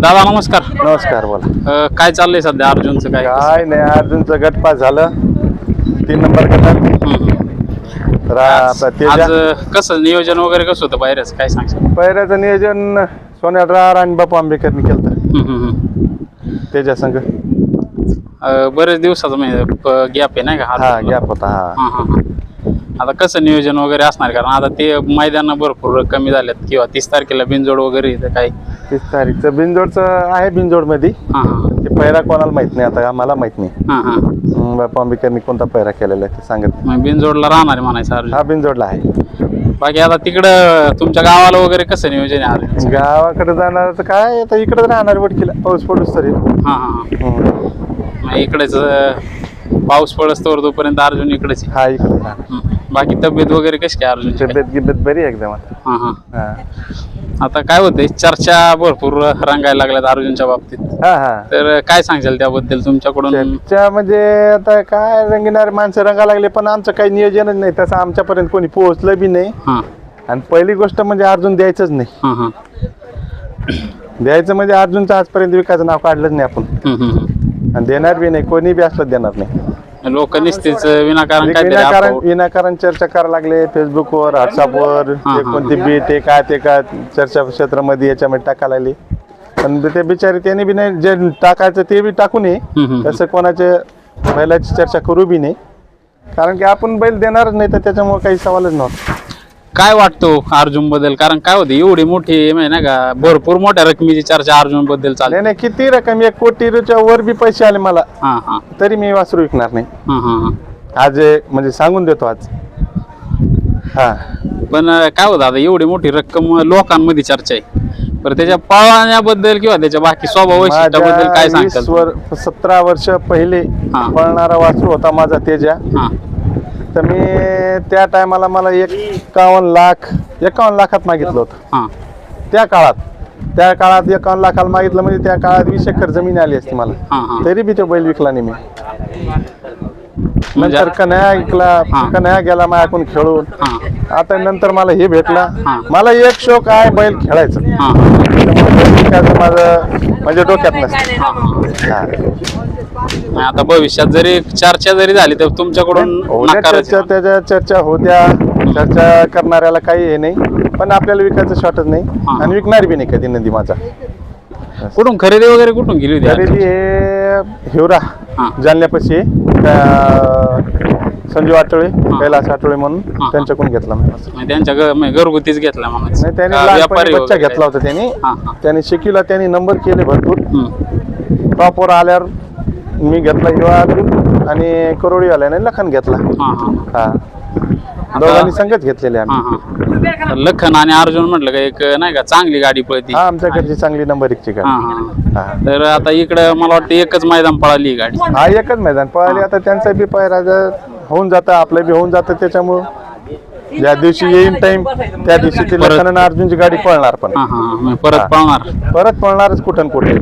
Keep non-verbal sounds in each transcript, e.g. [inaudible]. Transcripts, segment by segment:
दादा नमस्कार. नमस्कार बोला. अ, काय चाललंय सध्या अर्जुनचं काय? काय नाही अर्जुनचं गट पास झालं. तीन नंबर गटात. हम्म. आज तेजा. अ, कसं नियोजन वगैरे कसं होतं बाहेरच? काय सांगशाल? पहिल्याचं नियोजन सोन्या रार आणि बापू आंबेकरनी केलं हम्म, हम्म, हम्म. त्याच्या संघ. अ, बरेच दिवसाचा गॅप आहे नाही का? हा गॅप होता हा. हा, हा, हा. आता कसं नियोजन वगैरे असणार? कारण आता ते मैदान भरपूर कमी झालेत किंवा तीस तारखेला बिनजोड वगैरे इथं काय तीस तारीखचं बिनजोडचं आहे बिनजोडमध्ये हा हा. ते पैरा कोणाला माहीत नाही आता आम्हाला माहीत नाही. हा हा. हम्म, बापू आंबेकरनी कोणता पैरा केलेला आहे ते सांगत मग बिनजोडला राहणार आहे म्हणायचं अर्जुन. हा बिनजोडला आहे. बाकी आता तिकडं तुमच्या गावाला वगैरे कसं नियोजन आहे? गावाकडे जाणार तर काय आता इकडे राहणार वडकीला पाऊस पडूस तरी. हा हा हा. मग इकडेच अ, पाऊस पडस तोपर्यंत अर्जुन इकडेच आहे. हा इकडे राहणार. हम्म. बाकी तब्येत वगैरे कशी काय अर्जुनची काय? तब्येत गिब्येत बरी आहे एकदम आता. हा हा. हा. आता काय होतंय चर्चा भरपूर रंगायला लागल्यात अर्जुनच्या बाबतीत. हा हा. तर काय सांगशाल त्याबद्दल तुमच्याकडून? चर्चा म्हणजे आता काय रंगणारे माणसं रंगा लागले पण आमचं काही नियोजनच नाही. तसं आमच्यापर्यंत कोणी पोहोचलं बी नाही. हा. आणि पहिली गोष्ट म्हणजे अर्जुन द्यायचंच नाही. हा हा. द्यायचं म्हणजे अर्जुनचं आजपर्यंत विकायचं नाव काढलंच नाही आपण. हम्म, हम्म, हम्म. आणि देणार बी नाही कोणी बी असलं देणार नाही. लोक निसतेच विनाकारण विनाकारण विनाकारण चर्चा करायला लागले फेसबुकवर व्हॉट्सअपवर. कोणती बीट ते काय ते काय चर्चा क्षेत्रामध्ये याच्यामध्ये टाकायला लागली. पण ते बिचारे त्यांनी बी नाही जे टाकायचं ते बी टाकू नये. तसं कोणाचे बैलाची चर्चा करू बी नाही कारण की आपण बैल देणारच नाही तर त्याच्यामुळे काही सवालच नव्हता. काय वाटतो अर्जुनबद्दल? कारण काय होतं एवढी मोठी म्हणजे नाही का भरपूर मोठ्या रकमेची चर्चा अर्जुनबद्दल चालते. नाही नाही किती रक्कम? एक कोटीच्या वर बी पैसे आले मला. हा हा. तरी मी वासरू विकणार नाही. हा हा हा. आज हे म्हणजे सांगून देतो आज. हा. पण अं, काय होतं आता एवढी मोठी रक्कम लोकांमध्ये चर्चा आहे. बरं त्याच्या पळण्याबद्दल किंवा त्याच्या बाकी स्वभाव वैशिष्ट्याबद्दल काय वीस सांगताल वर सतरा वर्ष पहिले हा. पळणारा वासरू होता माझा तेजा. हा. तर मी त्या टायमाला मला एकावन्न लाख एकावन्न लाखात मागितलं होतं. हा. त्या काळात त्या काळात एकावन्न लाखाला मागितलं म्हणजे त्या काळात वीस एकर जमीन आली असती मला. हा हा. तरी बी तो बैल विकला नाही मी. म्हणजे नंतर कन्हया विकला. कन्हया गेला माझ्याकडून खेळून. आता नंतर मला हे भेटला. मला एक शोक आहे बैल खेळायचं. हा. त्यामुळे बैल विकायचं माझं म्हणजे डोक्यात नसतं. हा. नाही, आता भविष्यात जरी चर्चा जरी झाली तर तुमच्याकडून होत्या. चर्चा त्याच्या चर्चा होत्या चर्चा करणाऱ्याला काही हे नाही पण आपल्याला विकायचं शॉर्टच नाही. आणि विकणार बी नाही कधी नदी माझा कुठून खरेदी वगैरे कुठून गेली होती खरेदी हे हिवरा हा. जालन्यापाशी आहे. त्या संजीव आठवळे कैलास आठवळे म्हणून हा. त्यांच्याकडून घेतला मी त्यांच्या घ- म्हणजे घरगुतीच घेतला म्हणायचं. नाही त्याने का लहानपणी व्यापारी बच्चा वगैरे घेतला होता त्यांनी हा हा त्याने शिकीला त्यांनी नंबर केले भरपूर हम्म. टॉपवर आल्यावर मी घेतला हिवा आणि करोडी आल्याने लखन घेतला. हा हा. हा. दोघांनी संगत घेतलेले आम्ही. हा तर लखन आणि अर्जुन म्हटलं का एक नाही का चांगली गाडी पळती. हा आमच्याकडची चांगली नंबर एकची हा गाडी. हा हा. तर आता इकडं मला वाटतं एकच मैदान पळाली ही गाडी. हा एकच मैदान पळाली. आता त्यांचा बी पायरा जर होऊन जातं आपलं बी होऊन जातं त्याच्यामुळं. ज्या दिवशी येईन टाइम त्या दिवशी ती लखन आणि अर्जुनची गाडी पळणार पण. हा हा मग परत. पळणार. परत पळणारच कुठं न कुठे.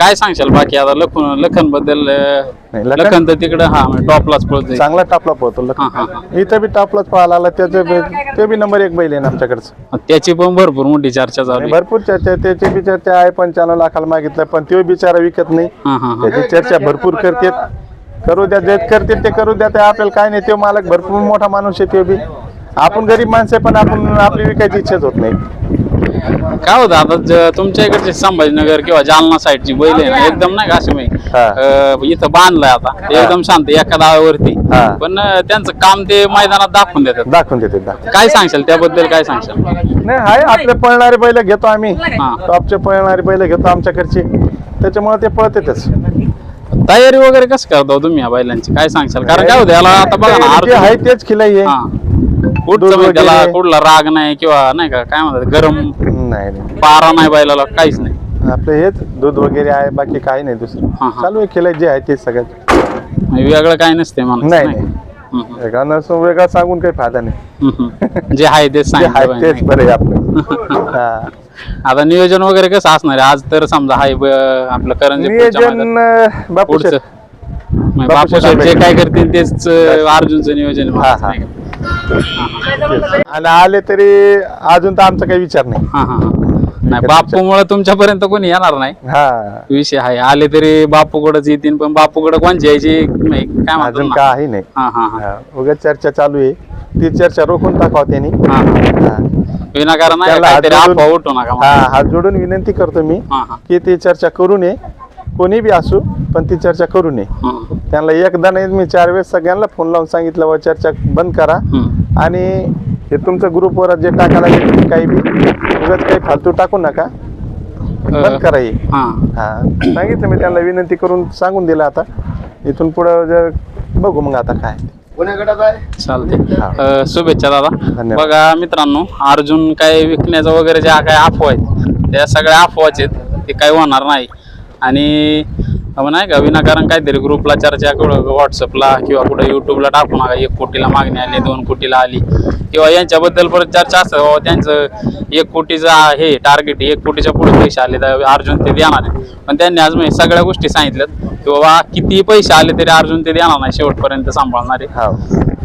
काय सांगशाल? बाकी आता लखन लखनबद्दल नाही, लखन- लखन तर तिकडं हा टॉपलाच पळतोय. चांगला टापला पळतो हा हा लखन इथं बी टापलाच पळाला आला त्याचं बी- ते बी नंबर एक बैल आहे ना आमच्याकडचं. हा. त्याची पण भरपूर मोठी चर्चा चालू आहे. भरपूर चर्चा त्याची बी चर्चा आहे पंच्याण्णव लाखाला मागितलं पण तो बिचारा विकत नाही. हा हा हा. त्याची चर्चा भरपूर करतात. करू द्या जे करतील ते करू द्या ते आपल्याला काय नाही तो मालक भरपूर मोठा माणूस आहे तो बी. आपण गरीब माणसं आहे, पण आपण आपली विकायची इच्छाच होत नाही. काय होतं आता ज- तुमच्या इकडचे संभाजीनगर किंवा जालना साईडची बैल आहे ना एकदम नाही का असं मी हा. अं, इथं बांधलंय आता एकदम शांत एका दाव्यावरती हा. पण अं, त्यांचं काम ते मैदानात दाखवून देतात. दाखवून देते दाखवून. काय सांगशाल त्याबद्दल काय सांगशाल? नाही आहे आपले पळणारे बैल घेतो आम्ही. हा. टॉपचे पळणारे बैल घेतो आमच्याकडचे. त्याच्यामुळे ते पळतेच तयारी वगैरे कसं करता हो तुम्ही या बैलांची? काय सांगशाल? कारण काय होतं याला आता बघा ना आहे तेच खिलाई आहे. हा. कुठचं म्हणजे त्याला. कुठला राग नाही किंवा नाही का काय म्हणतात गरम नाही नाही पारा नाही बैलाला काहीच नाही आपलं हेच दूध वगैरे आहे बाकी काही नाही दुसरं हा. चालू आहे खिलाई जे आहे तेच सगळ्यात म्हणजे वेगळं काय नसते मला नाही, वेगळा नसून वेगळा सांगून काही फायदा नाही. जे आहे तेच जे आहे सांगितलं तेच. बरं आहे आपलं हा. [laughs] आता नियोजन वगैरे कसं असणार आहे आज तर समजा हाय ब- आपलं करंजी नियोजन बापू पुढचं शेठ. म्हणजे बापू बापू शेठ शेठ जे. काय करतील तेच अं, अर्जुनचं नियोजन हा, हा. आणि आले तरी अजून तर आमचा काही विचार नाही. हा हा नाही बापूमुळे तुमच्यापर्यंत कोणी येणार नाही. हा. विषय आहे. आले तरी बापूकडेच येतील पण बापूकडे कोणची यायची नाही काय अजून ना? काही नाही. हा हा हा. हा, उगाच चर्चा चालू आहे. ती चर्चा रोखून टाकाव त्यांनी. हा हा. विनाकारण नाही त्याला काहीतरी हात जोडून- उठू नका. हा हात जोडून विनंती करतो मी हा हा. की ती चर्चा करू नये. कोणी बी असू पण ती चर्चा करू नये. त्यांना एकदा नाही मी चार वेळेस सगळ्यांना फोन लावून सांगितलं व चर्चा बंद करा. आणि हे तुमचं ग्रुपवर जे टाकायला लागेल ते काही बी उगाच काही फालतू टाकू नका. बंद करा हे. हा. सांगितलं मी त्यांना विनंती करून सांगून दिलं आता. इथून पुढं जर बघू मग आता काय. चालते शुभेच्छा दादा. धन्यवाद. बघा मित्रांनो अर्जुन काय विकण्याचं वगैरे ज्या काय अफवा आहेत त्या सगळ्या अफवाच आहेत ते काही होणार नाही. आणि नाही का? विनाकारण काहीतरी ग्रुपला चर्चा कुठं व्हॉट्सअपला किंवा कुठं युट्यूबला टाकू नका. एक कोटीला मागणी आली दोन कोटीला आली. किंवा यांच्याबद्दल परत चर्चा असतं बाबा त्यांचं एक कोटीचा हे टार्गेट एक कोटीच्या पुढे पैसे आले तर अर्जुन ते देणार आहे. पण त्यांनी आज म्हणजे सगळ्या गोष्टी सांगितल्यात. की बाबा किती पैसे आले तरी अर्जुन ते देणार नाही शेवटपर्यंत सांभाळणार. हा.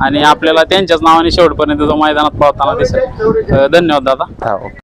आणि आपल्याला त्यांच्याच नावाने शेवटपर्यंत तो मैदानात पावताना दिसेल. अं, धन्यवाद दादा. हा.